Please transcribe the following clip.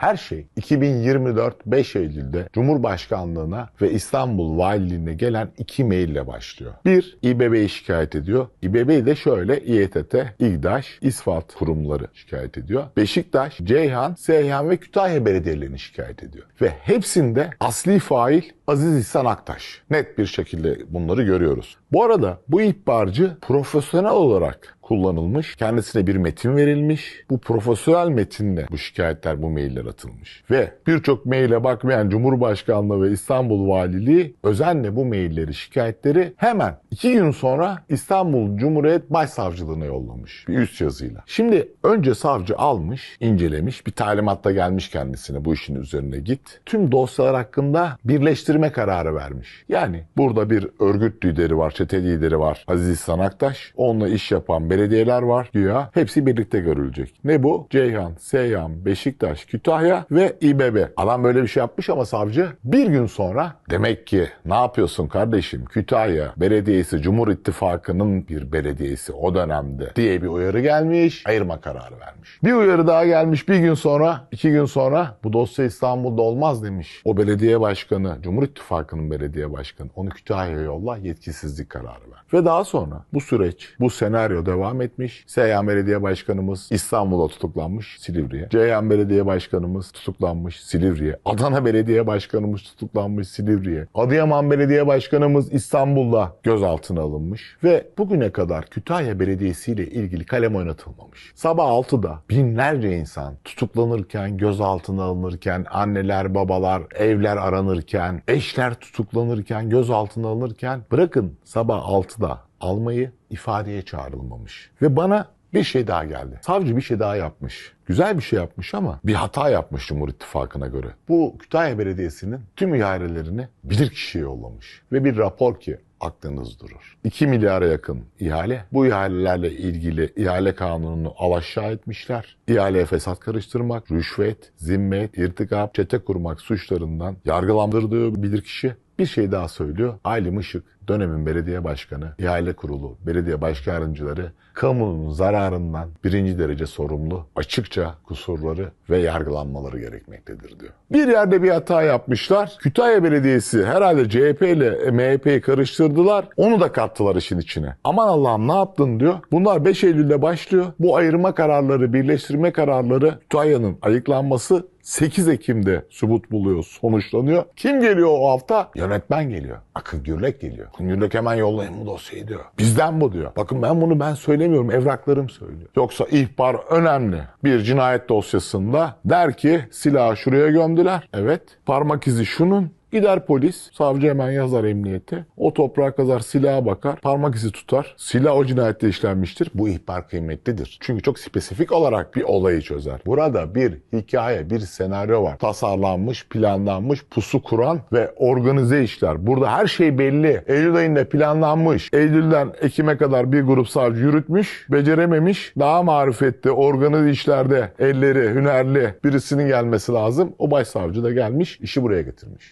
her şey 2024 5 Eylül'de Cumhurbaşkanlığına ve İstanbul Valiliğine gelen iki maille başlıyor. Bir, İBB'yi şikayet ediyor. İBB'yi de şöyle İETT, İGDAŞ, İsfalt kurumları şikayet ediyor. Beşiktaş, Ceyhan, Seyhan ve Kütahya belediyelerini şikayet ediyor. Ve hepsinde asli fail Aziz İhsan Aktaş. Net bir şekilde bunları görüyoruz. Bu arada bu ihbarcı profesyonel olarak kullanılmış. Kendisine bir metin verilmiş. Bu profesyonel metinle bu şikayetler, bu mailler atılmış. Ve birçok maile bakmayan Cumhurbaşkanlığı ve İstanbul Valiliği özenle bu mailleri, şikayetleri hemen iki gün sonra İstanbul Cumhuriyet Başsavcılığına yollamış. Bir üst yazıyla. Şimdi önce savcı almış, incelemiş. Bir talimatta gelmiş kendisine bu işin üzerine git. Tüm dosyalar hakkında birleştirme kararı vermiş. Yani burada bir örgüt lideri var, çete lideri var. Aziz İhsan Aktaş. Onunla iş yapan belediyeler var güya. Hepsi birlikte görülecek. Ne bu? Ceyhan, Seyhan, Beşiktaş, Kütahya ve İBB. Adam böyle bir şey yapmış ama savcı bir gün sonra demek ki ne yapıyorsun kardeşim? Kütahya Belediyesi Cumhur İttifakı'nın bir belediyesi o dönemde diye bir uyarı gelmiş. Ayırma kararı vermiş. Bir uyarı daha gelmiş bir gün sonra, iki gün sonra bu dosya İstanbul'da olmaz demiş. O belediye başkanı, Cumhur İttifakı'nın belediye başkanı onu Kütahya'ya yolla yetkisizlik kararı ver. Ve daha sonra bu süreç, bu senaryo devam etmiş. Seyhan Belediye Başkanımız İstanbul'a tutuklanmış Silivri'ye. Ceyhan Belediye Başkanımız tutuklanmış Silivri'ye. Adana Belediye Başkanımız tutuklanmış Silivri'ye. Adıyaman Belediye Başkanımız İstanbul'da gözaltına alınmış. Ve bugüne kadar Kütahya Belediyesi ile ilgili kalem oynatılmamış. Sabah 6'da binlerce insan tutuklanırken, gözaltına alınırken, anneler, babalar, evler aranırken, eşler tutuklanırken, gözaltına alınırken bırakın sabah 6'da almayı ifadeye çağrılmamış. Ve bana bir şey daha geldi. Savcı bir şey daha yapmış. Güzel bir şey yapmış ama bir hata yapmış Cumhur İttifakı'na göre. Bu Kütahya Belediyesi'nin tüm ihalelerini bilirkişiye yollamış. Ve bir rapor ki aklınız durur. 2 milyara yakın ihale. Bu ihalelerle ilgili ihale kanununu alaşağı etmişler. İhaleye fesat karıştırmak, rüşvet, zimmet, irtikap, çete kurmak suçlarından yargılandırdığı bilirkişi bir şey daha söylüyor. Aylin Işık dönemin belediye başkanı, ihale kurulu, belediye başkan yardımcıları kamunun zararından birinci derece sorumlu, açıkça kusurları ve yargılanmaları gerekmektedir diyor. Bir yerde bir hata yapmışlar. Kütahya Belediyesi herhalde CHP ile MHP'yi karıştırdılar. Onu da kattılar işin içine. Aman Allah'ım ne yaptın diyor. Bunlar 5 Eylül'de başlıyor. Bu ayırma kararları, birleştirme kararları Kütahya'nın ayıklanması 8 Ekim'de subut buluyor, sonuçlanıyor. Kim geliyor o hafta? Yönetmen geliyor. Akın Gürlek geliyor. Akın Gürlek hemen yollayın bu dosyayı diyor. Bizden bu diyor. Bakın ben bunu ben söylemiyorum, evraklarım söylüyor. Yoksa ihbar önemli. Bir cinayet dosyasında der ki silahı şuraya gömdüler. Evet. Parmak izi şunun. Gider polis, savcı hemen yazar emniyete. O toprağa kazar, silaha bakar, parmak izi tutar. Silah o cinayette işlenmiştir. Bu ihbar kıymetlidir. Çünkü çok spesifik olarak bir olayı çözer. Burada bir hikaye, bir senaryo var. Tasarlanmış, planlanmış, pusu kuran ve organize işler. Burada her şey belli. Eylül ayında planlanmış. Eylül'den Ekim'e kadar bir grup savcı yürütmüş, becerememiş. Daha marifetli, organize işlerde elleri, hünerli birisinin gelmesi lazım. O başsavcı da gelmiş, işi buraya getirmiş.